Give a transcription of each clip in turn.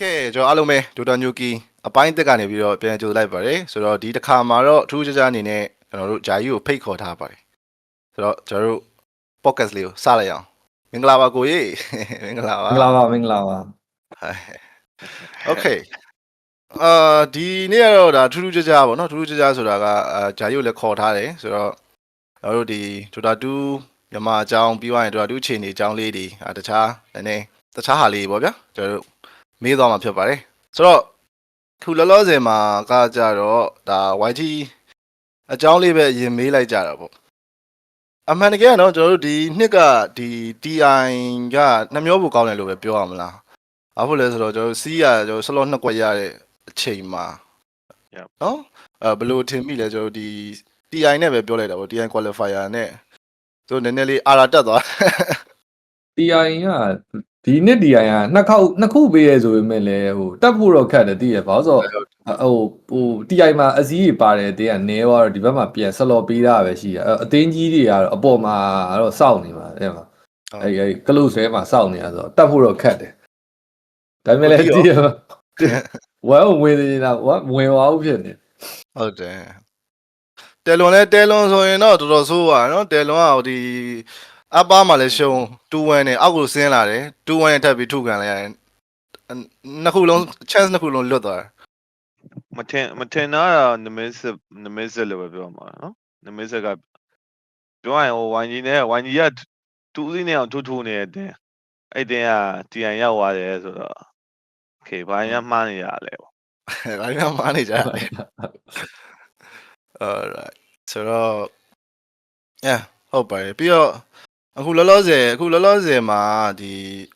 ကဲကျွန်တော်အားလုံးပဲဒိုတာညူကီအပိုင်းတက်ကနေပြီးတော့ပြန်ကြိုလိုက်ပါတယ်ဆိုတော့ဒီတစ်ခါမှာတော့အထူးခြားခြားအနေနဲ့ကျွန်တော်တို့ဂျာကြီးကိုဖိတ်ခေါ်ထားပါတယ်ဆိုတော့ကျွန်တော်တို့ podcast လေးကိုစလိုက်အောင်မင်္ဂလာပါကိုကြီး မင်္ဂလာပါ မင်္ဂလာပါမင်္ဂလာပါ โอเคအာဒီနေ့ကတော့ဒါထူးထူးခြားခြားပေါ့နော်ထူးထူးခြားခြားဆိုတာကအာဂျာကြီးကိုလည်းခေါ်ထားတယ်ဆိုတော့ကျွန်တော်တို့ဒီဒိုတာ2မြန်မာအကြောင်းပြီးသွားရင်ဒိုတာ2ခြေနေအကြောင်းလေးတွေအာတခြားနည်းနည်းတခြားဟာလေးတွေပေါ့ဗျာကျွန်တော်တို့ မေးသွားမှာဖြစ်ပါတယ်ဆိုတော့ခုလောလောဆယ်မှာကကြတော့ဒါ YG အကြောင်းလေးပဲအရင်မေးလိုက်ကြတာပေါ့အမှန်တကယ်ကတော့ကျွန်တော်တို့ဒီနှစ်ကဒီ TI ကနှမျောဖို့ကောင်းတယ်လို့ပဲပြောရမလားဘာဖြစ်လဲဆိုတော့ကျွန်တော်တို့စီးရကျွန်တော်ဆလော့နှစ်ကွက်ရတဲ့အချိန်မှာ Yep. နော်အဲဘယ်လိုထင်မိလဲကျွန်တော်တို့ဒီ TI နဲ့ပဲပြောလိုက်တာပေါ့ TI qualifier နဲ့သူနည်းနည်းလေးအာရာတက်သွား TI က ဒီနှစ် TI ကနှစ်ခေါက်နှစ်ခုပေးရဲဆိုပေမဲ့လည်းဟိုတက်ဖို့တော့ခက်တယ်တည်ရဘာလို့ဆိုတော့ဟိုဟို TI မှာအစည်းကြီးပါတယ်တင်းကနေသွားတော့ဒီဘက်မှာပြန်ဆက်လော်ပေးတာပဲရှိရအတင်းကြီးတွေကတော့အပေါ်မှာတော့စောင့်နေပါအဲ့မှာအဲ့အဲ့ကလုတ်ဆွဲမှာစောင့်နေရဆိုတော့တက်ဖို့တော့ခက်တယ်ဒါပေမဲ့လည်းတည်ရဝမ်ဝင်နေတာဝမ်ဝင်သွားဦးဖြစ်နေဟုတ်တယ်တယ်လွန်လဲတယ်လွန်ဆိုရင်တော့တော်တော်ဆိုးပါနော်တယ်လွန်ကဟိုဒီ အပားမှာလည်းရှုံး2-1နဲ့အောက်ကိုဆင်းလာတယ်2-1နဲ့ထပ်ပြီးထုခံလိုက်ရတယ်နှစ်ခုလုံး chance နှစ်ခုလုံးလွတ်သွားတယ်မထင်မထင်တာနမစ်နမစ်လို့ပဲပြောမှာနော်နမစ်ကပြောရင်ဟိုဝိုင်ကြီးနဲ့ဝိုင်ကြီးကတူးစီးနေအောင်ထိုးထိုးနေတဲ့တင်အဲ့တင်ကတီအိုင်ရောက်သွားတယ်ဆိုတော့ okay ဘာညာမှားနေရလဲပေါ့ဘာညာမှားနေကြလဲ alright ဆိုတော့ yeah ဟုတ်ပါတယ်ပြီးတော့ အခုလောလောဆယ်အခုလောလောဆယ်မှာဒီ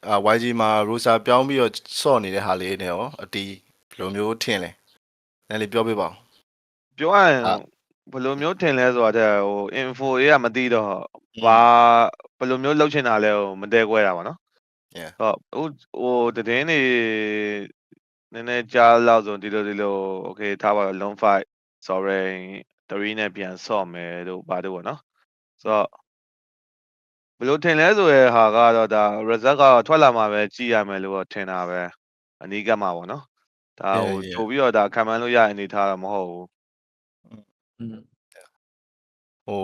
အာ YG မှာ Rosa ပြောင်းပြီးတော့စော့နေတဲ့ဟာလေးနဲ့ရောအတီးဘယ်လိုမျိုးထင်လဲ။နည်းလေးပြောပြပါဦးပြောရရင်အာဘယ်လိုမျိုးထင်လဲဆိုတာတဲ့ဟို info တွေကမသိတော့ဘာဘယ်လိုမျိုးလုပ်ချင်တာလဲဟိုမတဲခွဲတာပါနော် Yeah ဟုတ်ဟိုဟိုတည်င်းနေနည်းနည်းကြားလောက်ဆိုဒီလိုဒီလို okay ထားပါတော့ long fight sorry 3နဲ့ပြန်ဆော့မယ်တို့ဘာတို့ပေါ့နော်ဆိုတော့ ဘယ်လိုထင်လဲဆိုရဲဟာကတော့ဒါ result ကတော့ထွက်လာမှာပဲကြည့်ရမယ်လို့တော့ထင်တာပဲအနီးကပ်မှာပေါ့နော်ဒါ Yeah, ဟို yeah. ပို့ပြီးတော့ဒါခံမှန်းလို့ရတဲ့အနေထားတော့မဟုတ်ဘူးဟို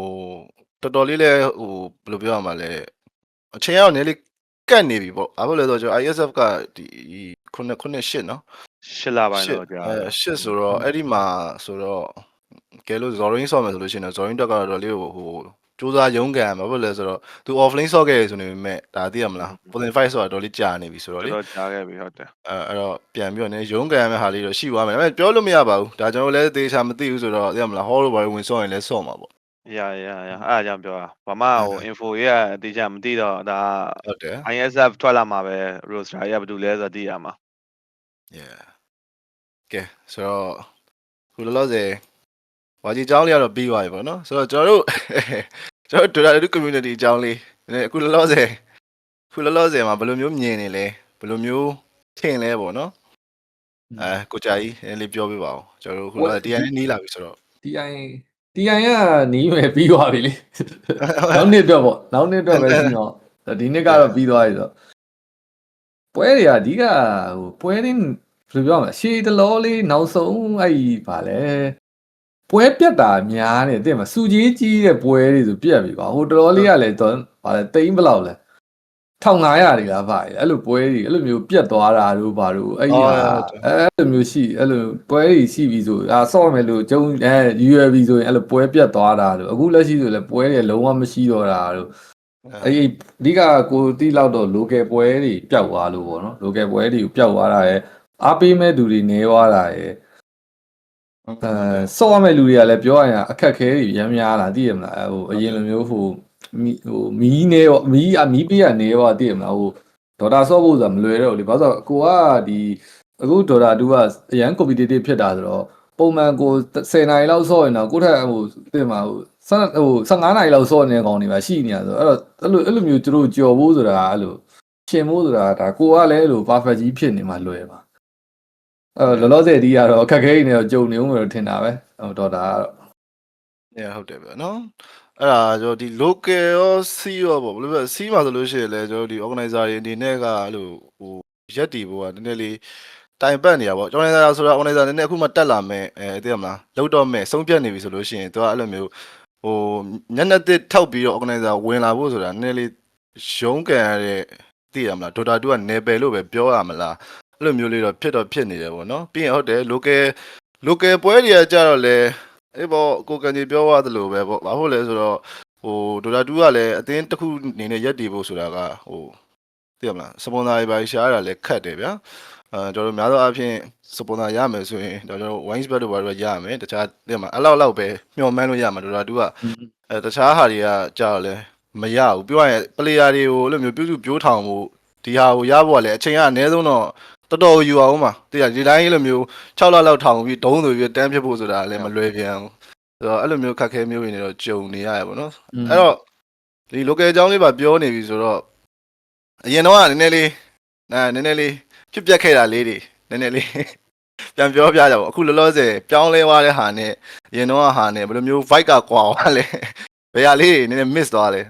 တော်တော်လေးလဲဟိုဘယ်လိုပြောရမှာလဲအချိန်ရောက်နည်းလေးကတ်နေပြီပေါ့။ဘာဖြစ်လဲဆိုတော့ကျွန်တော် ISF ကဒီခုနှစ်ခုနှစ်ရှစ်နော်ရှစ်လပိုင်းတော့ကြာအဲရှစ်ဆိုတော့အဲ့ဒီမှာဆိုတော့ကဲလို့ Zorin ဆော့မယ်ဆိုလို့ရှိရင်တော့ Zorin တက်ကတော့တော်လေးဟိုဟို စူးစမ်းရုန်းကန်မှာဘာဖြစ်လဲဆိုတော့သူ offlane ဆော့ခဲ့ရဆိုနေပေမဲ့ဒါသိရမလား position 5ဆိုတာတော်လေးကြာနေပြီဆိုတော့လေတော့ကြားခဲ့ပြီဟုတ်တယ်အဲအဲ့တော့ပြန်ပြီးတော့နည်းရုန်းကန်မဲ့ဟာလေးတော့ရှိသွားမယ်ဒါပေမဲ့ပြောလို့မရပါဘူးဒါကျွန်တော်လည်းသေချာမသိဘူးဆိုတော့သိရမလား hall လိုဘာဝင်ဆော့ရင်လည်းဆော့မှာပေါ့ရရရအဲ့အကြောင်းပြောတာဘာမှဟို info ရဲ့အတိအကျမသိတော့ဒါဟုတ်တယ် ISF ထွက်လာမှာပဲ roster ရဘာတူလဲဆိုတော့သိရမှာ yeah ကဲဆိုတော့ခုလောလောဆယ် ဘာကြီးအကြောင်းလေးကတော့ပြီးသွားပြီပေါ့နော်ဆိုတော့ကျွန်တော်တို့ကျွန်တော်တို့ Dota 2 community အကြောင်းလေးနည်းနည်းအခုလောလောဆယ်ခုလောလောဆယ်မှာဘယ်လိုမျိုးမြင်နေလဲဘယ်လိုမျိုးထင်လဲပေါ့နော်အဲကိုကြာကြီးနည်းနည်းလေးပြောပြပါဦးကျွန်တော်တို့ခုလောဆယ် DN နီးလာပြီဆိုတော့ TI TI ကနီးမယ်ပြီးသွားပြီလေနောက်နှစ်အတွက်ပေါ့နောက်နှစ်အတွက်ပဲရှိတော့ဒီနှစ်ကတော့ပြီးသွားပြီဆိုတော့ပွဲတွေကအဓိကဟိုပွဲတွေဘယ်လိုပြောမလဲရှေးတလောလေးနောက်ဆုံးအဲ့ဗာလဲ ပွဲပြတ်တာများနေတဲ့မှာစူကြီးကြီးတဲ့ပွဲတွေဆိုပြတ်ပြီကွာဟိုတလောလေးကလည်းတော့ဗာလဲတိမ့်ဘယ်လောက်လဲ1500တွေလားဗာလေအဲ့လိုပွဲတွေအဲ့လိုမျိုးပြတ်သွားတာတို့ဗာတို့အဲ့ဒီဟာအဲ့လိုမျိုးရှိအဲ့လိုပွဲတွေရှိပြီဆိုအာဆော့မယ်လို့ကျုံအဲ UAB ဆိုရင်အဲ့လိုပွဲပြတ်သွားတာတို့အခုလက်ရှိဆိုလည်းပွဲတွေလုံးဝမရှိတော့တာတို့အဲ့ဒီအဓိကကိုတိလောက်တော့ local ပွဲတွေပျောက်သွားလို့ပေါ့နော် local ပွဲတွေကိုပျောက်သွားတာရယ်အားပေးမဲ့သူတွေနေသွားတာရယ် အဲစော့ရမဲ့လူတွေကလည်းပြောရရင်အခက်ခဲတွေရမ်းများလာသိရမလားဟိုအရင်လိုမျိုးဟိုမီဟိုမီးနေရောမီးအမီးပေးရနေရောသိရမလားဟိုဒေါ်တာဆော့ဖို့ဆိုတာမလွယ်တော့ဘူးလေဘာလို့ဆိုတော့ကိုကဒီအခုဒေါ်တာ2ကအရန် competitive ဖြစ်တာဆိုတော့ပုံမှန်ကို10နိုင်လောက်ဆော့ရင်တော့ကိုယ့်ထက်ဟိုသိမှာဟိုဆဟို15နိုင်လောက်ဆော့နေတဲ့ကောင်တွေပါရှိနေရဆိုတော့အဲ့တော့အဲ့လိုအဲ့လိုမျိုးသူတို့ကြော်ဖို့ဆိုတာအဲ့လိုရှင်ဖို့ဆိုတာဒါကိုကလည်းအဲ့လို perfect ကြီးဖြစ်နေမှလွယ်ပါ အဲ့တော့လောလောဆယ်ဒီကတော့အခက်ခဲနေတော့ကြုံနေဦးမယ်လို့ထင်တာပဲဟိုဒေါ်တာကတော့ yeah ဟုတ်တယ်ဗျာနော်အဲ့ဒါကျွန်တော်ဒီ local ရော C ရောပေါ့ဘယ်လိုလဲ C မှာဆိုလို့ရှိရင်လည်းကျွန်တော်ဒီ organizer တွေအနေနဲ့ကအဲ့လိုဟိုရက်တီဘောကနည်းနည်းလေးတိုင်ပတ်နေရပေါ့ကျောင်းနေသားဆိုတော့ organizer နည်းနည်းအခုမှတက်လာမယ်အဲသိရမလားလောက်တော့မယ်ဆုံးဖြတ်နေပြီဆိုလို့ရှိရင်သူကအဲ့လိုမျိုးဟိုညနေတစ်ထောက်ပြီးတော့ organizer ဝင်လာဖို့ဆိုတာနည်းနည်းလေးရုံးကန်ရတဲ့သိရမလားဒေါက်တာတူကနေပယ်လို့ပဲပြောရမလား အဲ့လိုမျိုးလေးတော့ဖြစ်တော့ဖြစ်နေတယ်ပေါ့နော်ပြီးရင်ဟုတ်တယ် local local ပွဲတွေကကြတော့လေအေးပေါ့ကိုကန်ကြီးပြောရတယ်လို့ပဲပေါ့ဘာဖြစ်လဲဆိုတော့ဟိုဒေါက်တာတူကလည်းအတင်းတစ်ခုအနေနဲ့ရက်တည်ဖို့ဆိုတာကဟိုသိရမလားစပွန်ဆာတွေပါရှားရတာလည်းခက်တယ်ဗျာအဲကျွန်တော်တို့များသောအားဖြင့်စပွန်ဆာရမယ်ဆိုရင်ကျွန်တော်တို့ wine spread တို့ဘာလို့ရမယ်တခြားတဲ့မှာအဲ့လောက်လောက်ပဲမျှော်မှန်းလို့ရမှာတို့ကတူကအဲတခြားဟာတွေကကြာတော့လဲမရဘူးပြောရရင် player တွေကိုအဲ့လိုမျိုးပြုစုပြိုးထောင်မှုဒီဟာကိုရဖို့ကလည်းအချိန်ကအနည်းဆုံးတော့ တော်တော်ယူအောင်ပါတကယ်ဒီတိုင်းအဲ့လိုမျိုး6လလောက်ထောင်ပြီးဒုံးဆိုပြီးတန်းဖြစ်ဖို့ဆိုတာလည်းမလွယ်ပြန်ဘူးဆိုတော့အဲ့လိုမျိုးခက်ခဲမျိုးတွေနဲ့တော့ကြုံနေရရပါတော့အဲ့တော့ဒီ local အကြောင်းလေးပါပြောနေပြီဆိုတော့အရင်တော့ကနည်းနည်းလေးအဲနည်းနည်းလေးဖြစ်ပျက်ခဲ့တာလေးတွေနည်းနည်းလေးပြန်ပြောပြကြပါဦးအခုလောလောဆယ်ပြောင်းလဲသွားတဲ့ဟာနဲ့အရင်တော့ကဟာနဲ့ဘယ်လိုမျိုး vibe ကကွာသွားလဲဘယ်ဟာလေးတွေနည်းနည်း miss သွားလဲ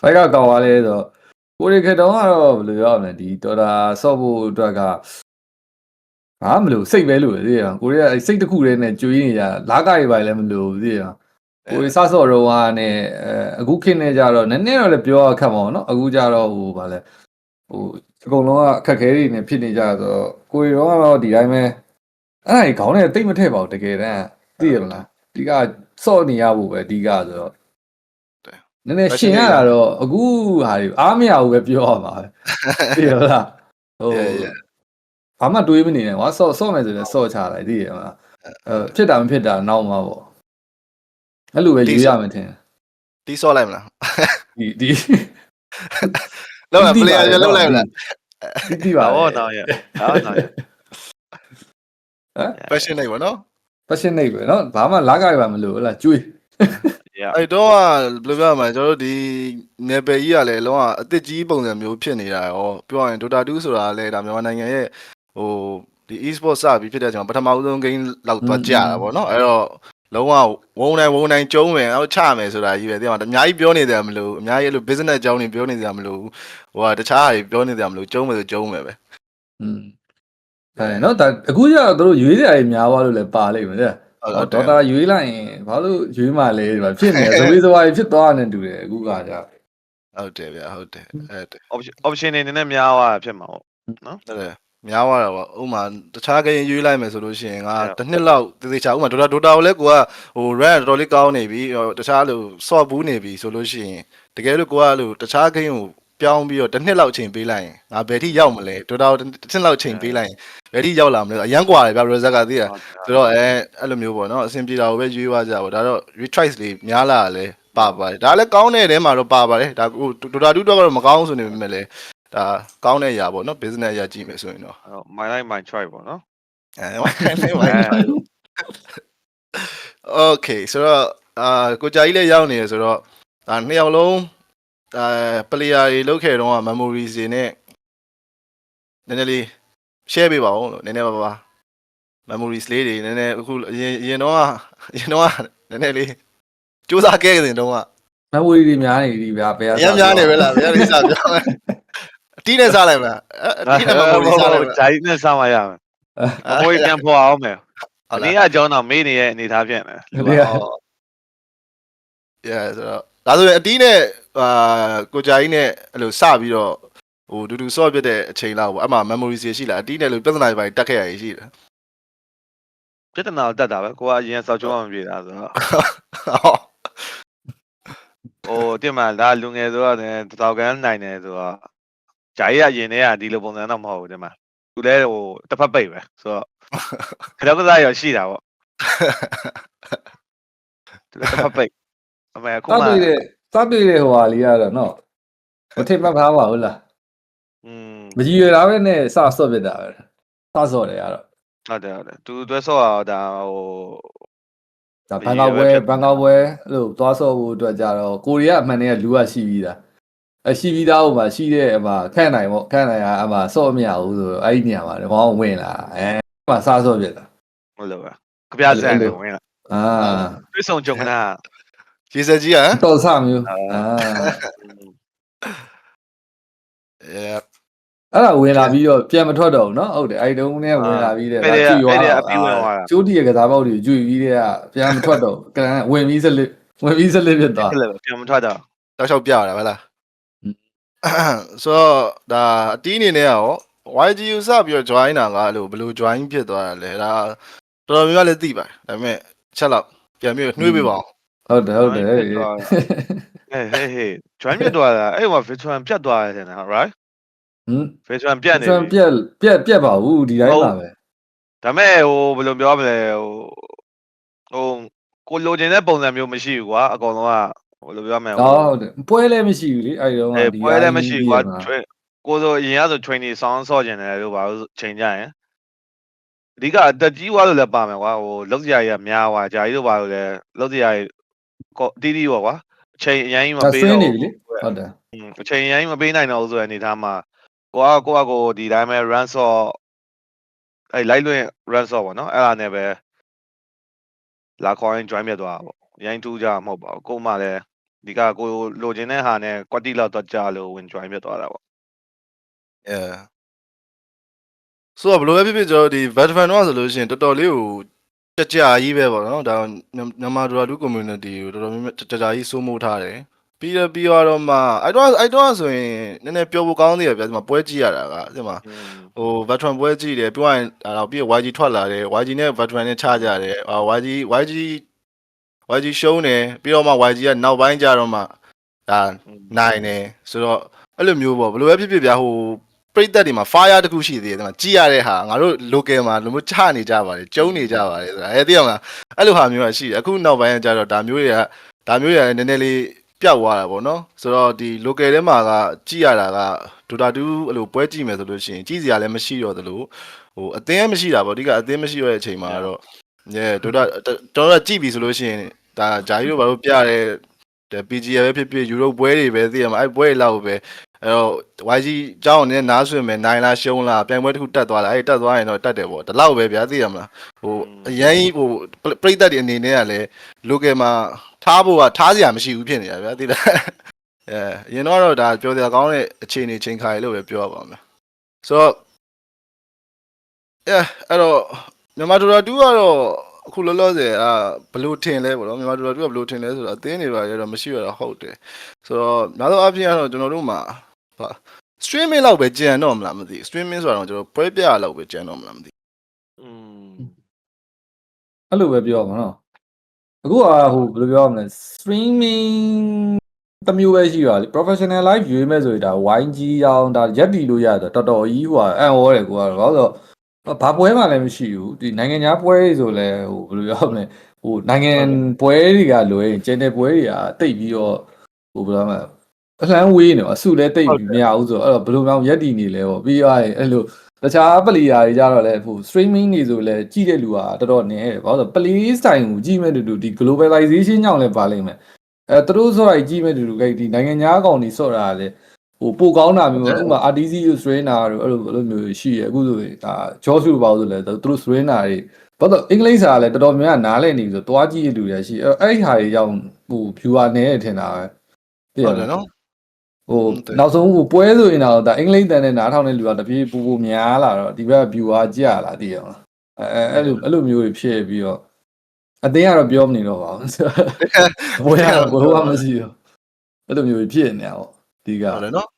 ဖိုက်ကကောင်းသွားလဲဆိုတော့ ကိုရီခက်တော့ကတော့ဘယ်လိုပြောရမလဲဒီတော်တာဆော့ဖို့အတွက်ကဘာမလို့စိတ်ပဲလို့သိရကိုရီကစိတ်တစ်ခုတည်းနဲ့ကြွေးနေရလားကတွေပါလည်းမလို့သိရကိုရီစဆော့တော့ဟာနဲ့အခုခင်းနေကြတော့နည်းနည်းတော့လည်းပြောရခက်မှာပေါ့နော်အခုကြတော့ဟိုဗာလဲဟိုအကုန်လုံးကအခက်ခဲတွေနဲ့ဖြစ်နေကြတော့ကိုရီတော့ကတော့ဒီတိုင်းပဲအဲ့ဒါကြီးခေါင်းနဲ့တိတ်မထည့်ပါဘူးတကယ်တမ်းသိရမလားဒီကစော့နေရဖို့ပဲအဓိကဆိုတော့ နည်းနည်းရှင်ရတာတော့အခုဟာတွေအားမရဘူးပဲပြောရမှာပဲပြောလားဟုတ်ဘာမှတွေးမနေနဲ့ကွာဆော့ဆော့မယ်ဆိုရင်ဆော့ချလိုက်သိရမလားအဲဖြစ်တာမဖြစ်တာနောက်မှာပေါ့အဲ့လိုပဲယူရမယ်ထင်တီးဆော့လိုက်မလားဒီဒီလောက်ပလေယာရလောက်လိုက်မလားတီးပါဟောတော့ရဟောတော့ရဟမ် passion နေပါနော် passion နေပဲနော်ဘာမှလာကြရပါမလို့ဟုတ်လားကျွေး ရ အဲ့တော့ကဘယ်လိုပြောရမလဲကျွန်တော်တို့ဒီနယ်ပယ်ကြီးကလည်းလုံးဝအစ်စ်ကြီးပုံစံမျိုးဖြစ်နေတာရောပြောရရင် Dota 2ဆိုတာလည်းဒါမြန်မာနိုင်ငံရဲ့ဟိုဒီ e-sport စပြီးဖြစ်တဲ့ကျွန်တော်ပထမဦးဆုံး game လောက်သွားကြတာပေါ့နော်အဲ့တော့လုံးဝဝုံတိုင်းဝုံတိုင်းကျုံးမယ်အောက်ချမယ်ဆိုတာကြီးပဲသိမှာအများကြီးပြောနေတယ်မလို့အများကြီးအဲ့လို business အကြောင်းတွေပြောနေကြမလို့ဟိုကတခြားဟာတွေပြောနေကြမလို့ကျုံးမယ်ဆိုကျုံးမယ်ပဲ อืมအဲเนาะဒါအခုကျတော့တို့ရွေးစရာတွေများသွားလို့လည်းပါလိမ့်မယ်တဲ့ ဟုတ် ဒေါက်တာရွေးလိုက်ရင်ဘာလို့ရွေးမှလဲဒီမှာဖြစ်နေသဝေးသဝါးဖြစ်သွားတယ်တူတယ်အခုကကြာဟုတ်တယ်ဗျဟုတ်တယ်အဲ့ဒါ option option တွေနည်းနည်းများသွားတာဖြစ်မှာပေါ့ဟုတ်တယ်များသွားတာပေါ့ဥပမာတခြားကရင်ရွေးလိုက်မယ်ဆိုလို့ရှိရင်ငါဟုတ်တစ်နှစ်လောက်သေသေးချာဥပမာဒေါတာဒေါတာကိုလည်းကိုကဟို ran တော်တော်လေးကောင်းနေပြီဟိုတခြားလို့ short ဘူးနေပြီဆိုလို့ရှိရင်တကယ်လို့ကိုကလို့တခြား game ကို ပြောင်းပြီးတော့တစ်နှစ်လောက်ချိန်ပေးလိုက်ရင်ငါဘယ်ထိရောက်မလဲဒေါတာကိုတစ်နှစ်လောက်ချိန်ပေးလိုက်ရင်ဘယ်ထိရောက်လာမလဲအရန်กว่าတယ်ဗျ result ကသိရဆိုတော့အဲအဲ့လိုမျိုးပေါ့နော်အဆင်ပြေတာကိုပဲရွေးသွားကြပါဒါတော့ retrice လေးများလာတာလဲပါပါတယ်ဒါလည်းကောင်းတဲ့တဲမှာတော့ပါပါတယ်ဒါဟိုဒေါတာ2တော့ကတော့မကောင်းဆိုနေပေမဲ့လည်းဒါကောင်းတဲ့အရာပေါ့နော် business အရာကြည့်မယ်ဆိုရင်တော့ အဲ့တော့ my life my choice ပေါ့နော် အဲဝိုင်းနေဝိုင်းနေโอเคဆိုတော့အာကိုကြာကြီးလည်းရောက်နေရဆိုတော့ဒါနှစ်ယောက်လုံး အဲ player တွေလောက်ခဲ့တော့ memories တွေနဲ့နည်းနည်းလေး share ပေးပါဦးလို့နည်းနည်းပါပါ memories လေးတွေနည်းနည်းအခုအရင်အရင်တော့အရင်တော့နည်းနည်းလေးစူးစမ်းခဲ့တဲ့တုန်းကမဝီတွေများနေပြီဗျာဘယ်အရင်များနေပဲလားဘယ်လိုစပြောလဲအတီးနဲ့စားလိုက်မလားအတီးနဲ့ memories စားလိုက်မလားဂျာကြီးနဲ့စားမရမယ်အမွေးပြန်ပေါ်အောင်မယ်ဒီကကျောင်းတော့မေးနေရဲ့အနေထားဖြစ်မယ်ဒီက yeah ဆိုတော့ဒါဆိုရင်အတီးနဲ့ အာကိုကြာကြီးနဲ့အဲ့လိုစပြီးတော့ဟိုဒူဒူဆော့ပြတဲ့အချိန်လောက်ပေါ့အဲ့မှာ memory စီရှိလားအတီးနဲ့လို့ပြဿနာတွေပိုင်းတက်ခဲ့ရည်ရှိတယ်ပြဿနာကိုတက်တာပဲကိုကအရင်ဆောက်ချုံးအောင်ပြေတာဆိုတော့ဟောဟိုတင်မှာဒါလူငယ်ဆိုတော့လည်းတောက်ကန်းနိုင်တယ်ဆိုတော့ဂျာကြီးကရင်ထဲကဒီလိုပုံစံတော့မဟုတ်ဘူးတင်မှာသူလည်းဟိုတစ်ဖက်ပိတ်ပဲဆိုတော့ခရောက်ကစားရောရှိတာပေါ့သူလည်းတစ်ဖက်ပိတ်အမေအခုတောက်မှ တွေ့တဲ့တောက်တွေ့တဲ့ဟိုဟာလေးကတော့နော်မထိမှတ်ထားပါဘူးလားอืมမကြီးရတာပဲနဲ့စဆော့ပြစ်တာပဲစဆော့တယ်ကတော့ဟုတ်တယ်ဟုတ်တယ်သူတွဲဆော့ရတာဟိုဒါဘန်ကောက်ပွဲဘန်ကောက်ပွဲအဲ့လိုသွားဆော့ဖို့အတွက်ကြတော့ကိုရီးယားအမှန်တည်းကလူကရှိပြီးသားအရှိပြီးသားဟိုမှာရှိတဲ့အမှာခန့်နိုင်ပေါ့ခန့်နိုင်ကအမှာဆော့မရဘူးဆိုတော့အဲ့ဒီနေရာမှာကောင်းဝင်လာအဲမှာစဆော့ပြစ်တာဟုတ်လို့ပဲကြပြဆန်ကိုဝင်လာအာတွဲဆောင်ကြုံကနာ ရေစက်ကြီးဟမ် တော်ဆမျိုးအာ yeah အဲ့ဒါဝင်လာပြီးတော့ပြန်မထွက်တော့ဘူးเนาะဟုတ်တယ်အဲ့တုန်းကဝင်လာပြီးတဲ့ အဲ့ဒီကအဲ့ဒီကအပြီးဝင်သွားတာ ကျိုးတီးရဲ့ကစားပေါက်တွေကျွေပြီးတဲ့ကပြန်မထွက်တော့ဘူးကံဝင်ပြီးစလစ်ဝင်ပြီးစလစ်ဖြစ်သွား အဲ့လိုပြန်မထွက်တော့ တောက်လျှောက်ပြရတာဗလား อืม ဆိုတော့ဒါအတီးအနေနဲ့ကရော YGU စပြီးတော့ join တာကအဲ့လိုဘယ်လို join ဖြစ်သွားတာလဲဒါတော်တော်များများလည်းသိပါတယ်ဒါပေမဲ့ချက်လောက်ပြန်ပြီးတော့နှွေးပေးပါအောင် ဟုတ်တယ်ဟုတ်တယ်ဟေးဟေးဟေး join ပြတ်သွားတာအဲ့ဟို virtual ပြတ်သွားတယ်တဲ့ right ဟမ် virtual ပြတ်နေဆန်ပြီပြက်ပြက်ပြက်ပါဘူးဒီတိုင်းပါပဲဒါမဲ့ဟိုဘယ်လိုပြောမလဲဟိုဟိုကိုလိုချင်တဲ့ပုံစံမျိုးမရှိဘူးကွာအကောင်လုံးကဘယ်လိုပြောမလဲဟောဟုတ်တယ်ပွဲလည်းမရှိဘူးလေအဲ့ဒီတော့အဲဒီပွဲလည်းမရှိဘူးကွာမှာ train ကိုဆိုအရင်ကဆို training ဆောင်းဆော့ကျင်တယ်လို့ပါလို့ချိန်ကြရင်အဓိကအတက်ကြီးွားလို့လည်းပါမယ်ကွာဟိုလောက်စရာကြီးကများကွာဂျာကြီးတို့ပါလို့လည်းလောက်စရာကြီးကော တီးတီးပေါ့ကွာအချိန်အရင်ကြီးမဒါပေးဆွင်းတော့နေဘူးပြီလေဟုတ်တယ်อืมအချိန်အရင်ကြီးမပေးနိုင်တော့ဘူးဆိုတဲ့အနေထားမှာကိုကကိုကကိုဒီတိုင်းပဲ run ဆော့အဲလိုက်လွင့် run ဆော့ပေါ့နော်အဲ့ဒါနဲ့ပဲလာခေါ်ရင် join မြတ်သွားတာပေါ့ရိုင်းထူးကြမှာမဟုတ်ပါဘူးကို့မှလည်းဒီကကိုလိုချင်တဲ့ဟာနဲ့ကွက်တီလောက်တော့ကြာလို့ဝင် join မြတ်သွားတာပေါ့အဲဆိုတော့ဘယ်လိုပဲဖြစ်ဖြစ်ကျွန်တော်ဒီ veteran တော့ဆိုလို့ရှိရင်တော်တော်လေးကို ကြကြကြီးပဲပေါ့နော်ဒါမြန်မာဒရာဒူ community ကိုတော်တော်များများကြကြကြီးစိုးမိုးထားတယ်ပြီးတော့ပြီးတော့မှအဲ့တော့အဲ့တော့ဆိုရင်နည်းနည်းပြောဖို့ကောင်းသေးတယ်ဗျာဒီမှာပွဲကြည့်ရတာကဒီမှာอืมဟို veteran ပွဲကြည့်တယ်ပြောရရင်ဒါတော့ပြီးတော့ YG ထွက်လာတယ် YG နဲ့ veteran နဲ့ခြားကြတယ်အာ YG YG YG ရှုံးတယ်ပြီးတော့မှ YG ကနောက်ပိုင်းကျတော့မှဒါနိုင်တယ်ဆိုတော့အဲ့လိုမျိုးပေါ့ဘယ်လိုပဲဖြစ်ဖြစ်ဗျာဟို ပရိသတ်တွေမှာ fire တခုရှိသေးတယ်ဒီမှာကြည်ရတဲ့ဟာငါတို့ local မှာလိုမျိုးချနေကြပါတယ်ကျုံနေကြပါတယ်ဆိုတာအဲသိအောင်လားအဲ့လိုဟာမျိုးကရှိတယ်အခုနောက်ပိုင်းကကျတော့ဒါမျိုးတွေကဒါမျိုးတွေကနည်းနည်းလေးပျောက်သွားတာပေါ့နော်ဆိုတော့ဒီ local ထဲမှာကကြည်ရတာကဒိုတာတူးအဲ့လိုပွဲကြည့်မယ်ဆိုလို့ရှိရင်ကြည်စရာလည်းမရှိတော့သလိုဟိုအသင်းမရှိတာပေါ့အဓိကအသင်းမရှိတော့တဲ့အချိန်မှာတော့ညဒိုတာတော်တော်ကြည့်ပြီဆိုလို့ရှိရင်ဒါဂျာကြီးတို့ဘာလို့ပြတဲ့ဒါ PGA ပဲဖြစ်ဖြစ်ယူရိုပွဲတွေပဲသိရမှာအဲ့ပွဲတွေလောက်ပဲ အဲ့တော့ YG เจ้าနဲ့နားဆွင်မယ်နိုင်လားရှုံးလားပြိုင်ပွဲတစ်ခုတက်သွားလားအဲ့တက်သွားရင်တော့တက်တယ်ပေါ့ဒီလောက်ပဲဗျာသိရမလားဟိုအရင်ကြီးဟိုပြိသက်တွေအနေနဲ့ကလည်း local မှာထားဖို့ကထားစရာမရှိဘူးဖြစ်နေတာဗျာသိလားအဲအရင်တော့ဒါပြောစရာကောင်းတဲ့အခြေအနေချိန်ခါရလို့ပဲပြောရပါမယ်ဆိုတော့အဲအဲ့တော့မြန်မာဒူရာ2ကတော့အခုလောလောဆယ်အာဘယ်လို့ထင်လဲပေါ့နော်မြန်မာဒူရာ2ကဘယ်လို့ထင်လဲဆိုတော့အသင်းတွေပါရတော့မရှိရတော့ဟုတ်တယ်ဆိုတော့နောက်ဆုံးအပြင်ကတော့ကျွန်တော်တို့မှာဟာ streaming လောက်ပဲကြံတော့မလားမသိဘူး streaming ဆိုတော့ကျွန်တော်ပွဲပြရလောက်ပဲကြံတော့မလားမသိอืมအဲ့လိုပဲပြောပါတော့အခုကဟိုဘယ်လိုပြောရမလဲ streaming တစ်မျိုးပဲရှိရလေ professional live ရွေးမဲ့ဆိုရင်ဒါ YG အောင်ဒါရက်တီလို့ရတယ်တော်တော်ကြီးဟိုအံ့ဩတယ်ကိုကတော့ဘာလို့ဆိုဘာပွဲမှလည်းမရှိဘူးဒီနိုင်ငံခြားပွဲတွေဆိုလဲဟိုဘယ်လိုပြောရမလဲဟိုနိုင်ငံပွဲတွေကလွယ်ရင်ကျန်တဲ့ပွဲတွေကတိတ်ပြီးတော့ဟိုဘယ်လိုမှ အလှမ်းဝေးနေအစုလဲတိတ်ပြီးမရဘူးဆိုတော့အဲ့တော့ဘယ်လိုမှရက်တီနေလဲပေါ့ပြီးသွားရင်အဲ့လိုတခြားပလီယာတွေကြတော့လဲဟို streaming တွေဆိုလဲကြည့်တဲ့လူကတော်တော်နည်းတယ်ဘာလို့လဲပလီ style ကိုကြည့်မဲ့တူတူဒီ globalization ကြောင့်လဲပါလိမ့်မယ်အဲသူတို့ဆိုရိုက်ကြည့်မဲ့တူတူကိဒီနိုင်ငံခြားကောင်တွေဆော့တာလဲဟိုပိုကောင်းတာမျိုးဥပမာ RTC ကို strainer တို့အဲ့လိုအဲ့လိုမျိုးရှိရအခုဆိုရင်ဒါ Josh လို့ပါဆိုလဲသူတို့ strainer တွေဘာလို့အင်္ဂလိပ်စာကလည်းတော်တော်များများနားလည်နေပြီဆိုတော့တွားကြည့်ရလူတွေရှိအဲ့အဲ့ဒီဟာတွေကြောင့်ဟို viewer နည်းတယ်ထင်တာပဲသိရဟုတ်တလားယ်နော် ဟိုဟုတ်တယ်နောက်ဆုံးဟိုပွဲဆိုရင်တော့ဒါအင်္ဂလိပ်တန်နဲ့နားထောင်တဲ့လူကတပြေးပူပူများလာတော့ဒီဘက် viewer ကြရလာတည်ရအောင်လားအဲအဲအဲ့လိုအဲ့လိုမျိုးတွေဖြစ်ပြီးတော့အတင်းကတော့ပြောမနေတော့ပါဘူးဘွေကတော့ဘွေကမရှိတော့အဲ့လိုမျိုးဖြစ်နေတာပေါ့ဒီကဟုတ်တယ်နော်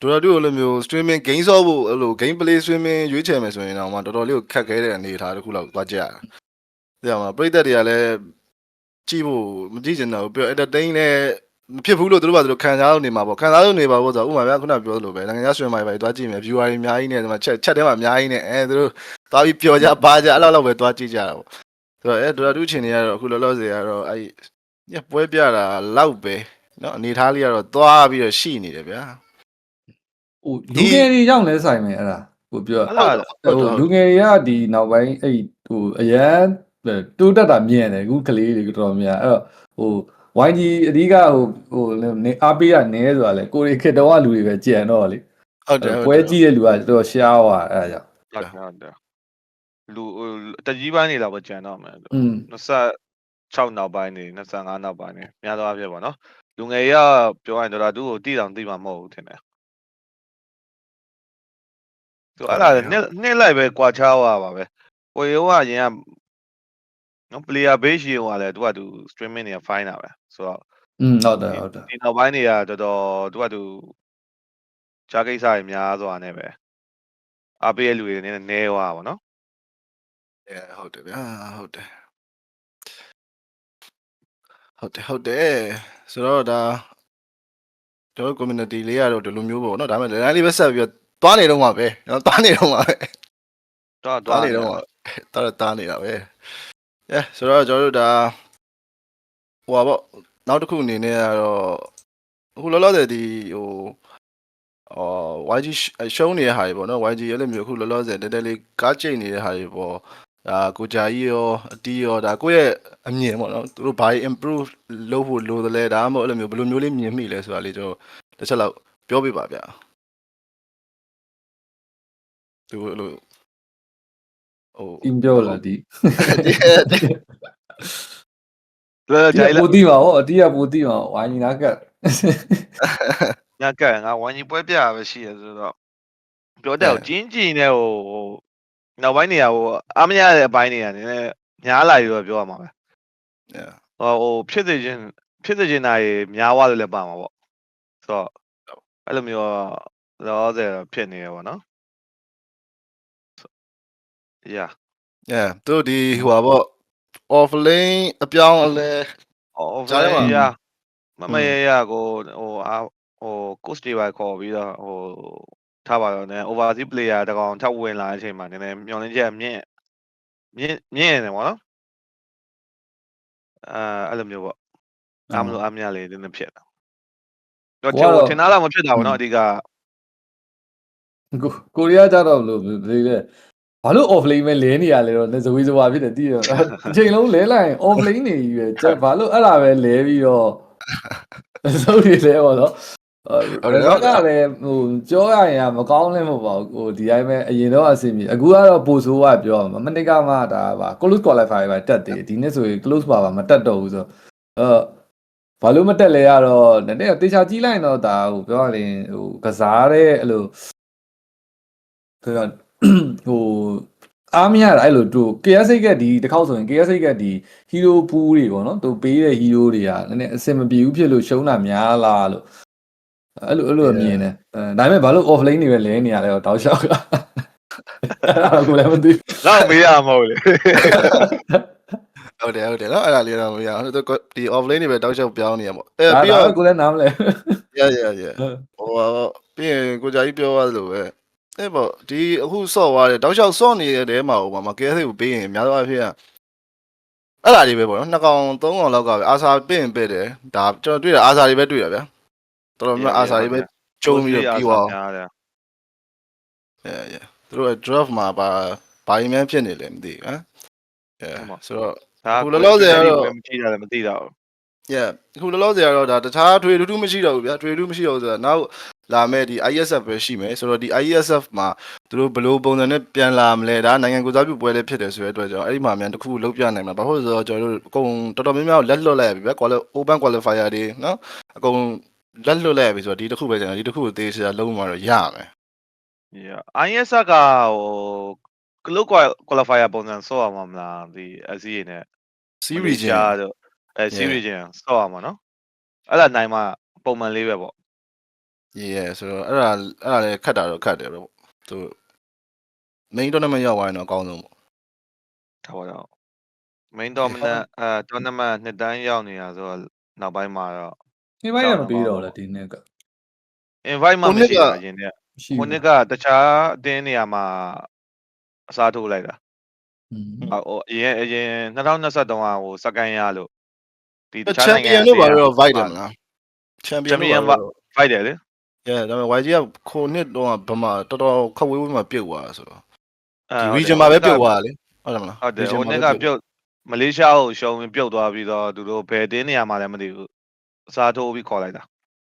ဒိုရာတူလိုမျိုး streaming game ဆော့ဖို့အဲ့လို game play streaming ရွေးချယ်မယ်ဆိုရင်တော့မှတော်တော်လေးကိုခက်ခဲတဲ့အနေအထားတစ်ခုလောက်သွားကြရတာသိရမှာပရိသတ်တွေကလည်းကြည့်ဖို့မကြည့်ချင်တော့ဘူးပြီးတော့ entertain လည်း မဖြစ်ဘူးလို့သူတို့ကသူတို့ခံစားလို့နေမှာပေါ့ခံစားလို့နေပါဘောဆိုတော့ဥပမာဗျာခုနပြောသလိုပဲနိုင်ငံခြား streamer တွေပဲတွားကြည့်မယ် viewer တွေအများကြီးနဲ့ဒီမှာ chat chat ထဲမှာအများကြီးနဲ့အဲသူတို့သွားပြီးပျော်ကြပါကြအဲ့လောက်လောက်ပဲတွားကြည့်ကြတာပေါ့ဆိုတော့အဲဒိုရာတူချင်နေရတော့အခုလောလောဆယ်ကတော့အဲ့ညပွဲပြတာလောက်ပဲเนาะအနေထားလေးကတော့သွားပြီးတော့ရှိနေတယ်ဗျာ ဟိုလူငယ်တွေရောက်လဲဆိုင်မယ်အဲ့ဒါဟိုပြော အဲ့ဒါ ဟိုလူငယ်တွေကဒီနောက်ပိုင်းအဲ့ဟိုအရန်တိုးတက်တာမြင်တယ်အခုကလေးတွေတော်တော်များအဲ့တော့ဟို YG အဓိကဟိုဟိုနေအားပေးရနဲဆိုတာလေကိုရီခစ်တော့လူတွေပဲကြံတော့လေဟုတ်တယ်ပွဲကြည့်တဲ့လူကတော်တော်ရှားသွားအဲ့ဒါကြောင့်ဟုတ်တယ်ဟုတ်တယ်လူဟိုတကြီးပိုင်းနေတော့ပဲကြံတော့မယ်อืม26နောက်ပိုင်းနေ25နောက်ပိုင်းနေများသောအားဖြင့်ပေါ့နော်လူငယ်ရပြောရင်တော့သူ့ကိုတည်တောင်တည်မှာမဟုတ်ဘူးထင်တယ်သူအဲ့ဒါလည်းနှစ်နှစ်လိုက်ပဲကွာချသွားပါပဲကိုရောကရင်က နော် player base ရင်ကလည်းသူကသူ streaming တွေက fine တာပဲဆိုတော့อืมဟုတ်တယ်ဟုတ်တယ်ဒီနောက်ပိုင်းတွေကတော်တော်သူကသူဂျားကိစ္စတွေများစွာနဲ့ပဲအားပေးရလူတွေနည်းနည်းနဲသွားပါတော့အဲဟုတ်တယ်ဗျာဟုတ်တယ်ဟုတ်တယ်ဟုတ်တယ်ဆိုတော့ဒါကျွန်တော် community လေးကတော့ဒီလိုမျိုးပေါ့နော်ဒါပေမဲ့ line လေးပဲဆက်ပြီးတော့သွားနေတော့မှာပဲနော်သွားနေတော့မှာပဲတော့သွားနေတော့မှာတော်တော်တားနေတာပဲ အဲဆိုတော့ကျွန်တော်တို့ဒါဟိုပါပေါ့နောက်တစ်ခုအနေနဲ့ကတော့အခုလောလောဆယ်ဒီဟိုအော် YG ရှုံးနေတဲ့ဟာတွေပေါ့နော် YG ရဲ့လည်းမျိုးအခုလောလောဆယ်တက်တက်လေးကားကျိတ်နေတဲ့ဟာတွေပေါ့ဒါကိုဂျာကြီးရောအတီးရောဒါကိုယ့်ရဲ့အမြင်ပေါ့နော်သူတို့ဘာတွေ improve လုပ်ဖို့လိုသလဲဒါမှမဟုတ်အဲ့လိုမျိုးဘယ်လိုမျိုးလေးမြင်မိလဲဆိုတာလေးကျွန်တော်တစ်ချက်လောက်ပြောပြပါဗျာသူအဲ့လို ဟိုအင်းပြောလာဒီလွယ်လွယ်ဒီကြိုင်ကလာပိုတိပါဟောအတီးကပိုတိပါဝိုင်းနာကတ်ညကငါဝိုင်းကြီးပွဲပြရပဲရှိရဆိုတော့ပြောတဲ့ကိုကျင်းကျင်းနဲ့ဟိုဟိုနောက်ပိုင်းနေရာဟိုအမရတဲ့အပိုင်းတွေကနည်းနည်းများလာပြီးတော့ပြောရမှာပဲ yeah ဟိုဟိုဖြစ်စေခြင်းဖြစ်စေခြင်းနိုင်များသွားလို့လည်းပါမှာပေါ့ဆိုတော့အဲ့လိုမျိုးတော့ဆယ်ဖြစ်နေရပါတော့ yeah yeah သူတို့ဒီဟိုပါပေါ့ offlane အပြောင်းအလဲအော်ကြားထဲမှာရမမရရကိုဟိုအာဟို coach တွေပါခေါ်ပြီးတော့ဟိုထားပါတော့ね overseas player တကောင်ထပ်ဝင်လာတဲ့အချိန်မှာနည်းနည်းမျောလင်းချက်မြင့်မြင့်မြင့်နေတယ်ပေါ့နော်အာအဲ့လိုမျိုးပေါ့အားမလို့အားမရလေနည်းနည်းဖြစ်တာတော့ကျွန်တော်ထင်သားတော့မဖြစ်တာပေါ့နော်အဓိကကိုကိုရီးယားကြတော့ဘယ်လိုဘယ်လဲ ဘာလို့ off lane ပဲလဲနေရလဲတော့လက်ဇဝေးဇဝါဖြစ်တယ်တည်ရအချိန်လုံးလဲလိုက်ရင် off lane နေကြီးပဲကျဘာလို့အဲ့ဒါပဲလဲပြီးတော့စုပ်နေလဲပေါ့နော်အဲ့ဒါကလည်းဟိုပြောရရင်မကောင်းလည်းမဟုတ်ပါဘူးဟိုဒီတိုင်းပဲအရင်တော့အဆင်ပြေအခုကတော့ပိုဆိုးကပြောရမှာမနစ်ကမှဒါပါ close qualify ပဲတက်တယ်ဒီနေ့ဆိုရင် close ပါပါမတက်တော့ဘူးဆိုတော့အဲဘာလို့မတက်လဲရတော့နည်းနည်းတေချာကြီးလိုက်တော့ဒါဟိုပြောရရင်ဟိုကစားတဲ့အဲ့လိုဆိုတော့ ဟိုအားမရတာအဲ့လိုသူ KS ကဒီတစ်ခေါက်ဆိုရင် KS ကဒီ hero pool တွေပေါ့နော်သူပေးတဲ့ hero တွေကနည်းနည်းအဆင်မပြေဘူးဖြစ်လို့ရှုံးတာများလားလို့အဲ့လိုအဲ့လိုမြင်တယ်အဲဒါပေမဲ့ဘာလို့ offlane တွေပဲလဲနေရလဲတော့တောက်လျှောက်ကအဲ့ဒါကိုလည်းမသိတော့မေးရမှာမဟုတ်လေဟုတ်တယ်ဟုတ်တယ်နော်အဲ့ဒါလေးတော့မရဘူးသူဒီ offlane တွေပဲတောက်လျှောက်ပြောင်းနေရပေါ့အဲဒါပြီးတော့တော့ကိုလည်းနားမလဲ yeah yeah yeah ဟိုပါပေါ့ပြီးရင်ကိုကြာကြီးပြောရတယ်လို့ပဲ အဲ့ပေါ့ဒီအခုဆော့သွားတယ်တောက်လျှောက်ဆော့နေတဲ့တဲမှာဟိုမှာ KS ကိုပေးရင်အများသောအားဖြင့်အဲ့ဒါတွေပဲပေါ့နော်နှစ်ကောင်သုံးကောင်လောက်ကပဲအာစာပင့်ပင့်တယ်ဒါကျွန်တော်တွေ့တာအာစာတွေပဲတွေ့တာဗျာတော်တော်များအာစာတွေပဲကျုံပြီးတော့ပြီးသွားအောင်တယ် yeah yeah သူတို့ draft မှာပါဘာရင်များဖြစ်နေလဲမသိဘူးဟမ် yeah ဆိုတော့ဒါအခုလောလောဆယ်ကတော့မကြည့်ရတယ်မသိတော့ yeah အခုလောလောဆယ်ကတော့ဒါတခြားထွေထူးထူးမရှိတော့ဘူးဗျာထွေထူးမရှိတော့ဘူးဆိုတာနောက်လာမဲ့ဒီ ISF ပဲရှိမယ်ဆိုတော့ဒီ ISF မှာသူတို့ဘယ်လိုပုံစံနဲ့ပြန်လာမလဲဒါနိုင်ငံကိုစားပြုပွဲလေးဖြစ်တယ်ဆိုတဲ့အတွက်ကြောင့်အဲ့ဒီမှာမြန်တစ်ခုလုံးပြနိုင်မှာဘာလို့လဲဆိုတော့ကျွန်တော်တို့အကုန်တော်တော်များများလက်လွတ်လိုက်ရပြီဗျာ quali open qualifier တွေနော်အကုန်လက်လွတ်လိုက်ရပြီဆိုတော့ဒီတစ်ခုပဲကျွန်တော်ဒီတစ်ခုကိုသေးချာလုံးမှာတော့ရမယ် Yeah IS ကဟို Cloud qualifier ပုံစံဆော့ရမှာမလားဒီ SE နဲ့ series ရှာတော့အဲ series ချင်းဆော့ရမှာနော်အဲ့ဒါနိုင်မှာပုံမှန်လေးပဲပေါ့ yeah ဆိုတော့အဲ့ဒါအဲ့ဒါလည်းခတ်တာတော့ခတ်တယ်ပဲပေါ့သူ main tournament ရောက်သွားရင်တော့အကောင်းဆုံးပေါ့ဒါပါတော့ main dominant အဲ tournament နှစ်တန်းရောက်နေတာဆိုတော့နောက်ပိုင်းမှာတော့ဒီဘက်ရမပြီးတော့လားဒီနေ့က invite မှမရှိတာရင်တည်းရှိခုနှစ်ကတခြားအတင်းနေရာမှာအစားထိုးလိုက်တာอืมဟိုအရင်အရင်2023ကဟိုစကန်ရလို့ဒီတခြားချန်နိုပီင်ယံငံတို့ဘာလို့ fight တယ်မလားချန်ပီယံ Champion တို့ဘာဖိုက်တယ်လေ yeah ဒါပေမဲ့ YG ကခုနှစ်တော့ဗမာတော်တော်ခက်ဝေးဝေးမှာပြုတ်သွားတာဆိုတော့အဲဒီ region မှာပဲပြုတ်သွားတာလေဟုတ်တယ်မလားဟုတ်တယ် region ဟိုမှာနှစ်ပဲကပြုတ်မလေးရှားကိုရှုံးပြီးပြုတ်သွားပြီးတော့သူတို့ဘယ်တင်းနေရာမှာလည်းမသိဘူးအစားထိုးပြီးခေါ်လိုက်တာ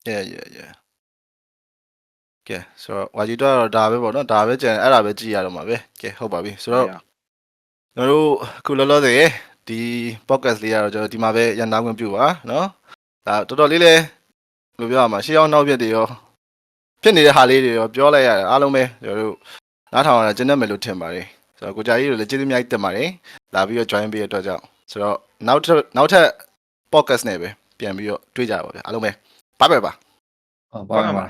yeah yeah yeah ကဲဆိုတော့ YG တော့ဒါပဲပေါ့နော်ဒါပဲကြံအဲ့ဒါပဲကြည့်ရတော့မှာပဲကဲဟုတ်ပါပြီဆိုတော့ကျွန်တော်တို့အခုလောလောဆယ်ဒီ podcast လေးကတော့ကျွန်တော်ဒီမှာပဲရန်နာခွင့်ပြုပါနော်ဒါတော်တော်လေးလဲဘယ်လိုပြောရမှာရှေးအောင်နောက်ပြက်တွေရော ဖြစ်နေတဲ့ဟာလေးတွေရောပြောလိုက်ရတယ်အားလုံးပဲကျွန်တော်တို့နားထောင်ရတာကျင်းတတ်မယ်လို့ထင်ပါတယ်ဆိုတော့ကိုကြာကြီးတို့လည်းကျေးဇူးအများကြီးတင်ပါတယ်လာပြီးတော့ join ပေးရတဲ့အတွက်ကြောင့်ဆိုတော့နောက်ထပ်နောက်ထပ် podcast နဲ့ပဲပြန်ပြီးတော့တွေ့ကြပါဗျာအားလုံးပဲ bye bye ပါဟုတ်ပါပါ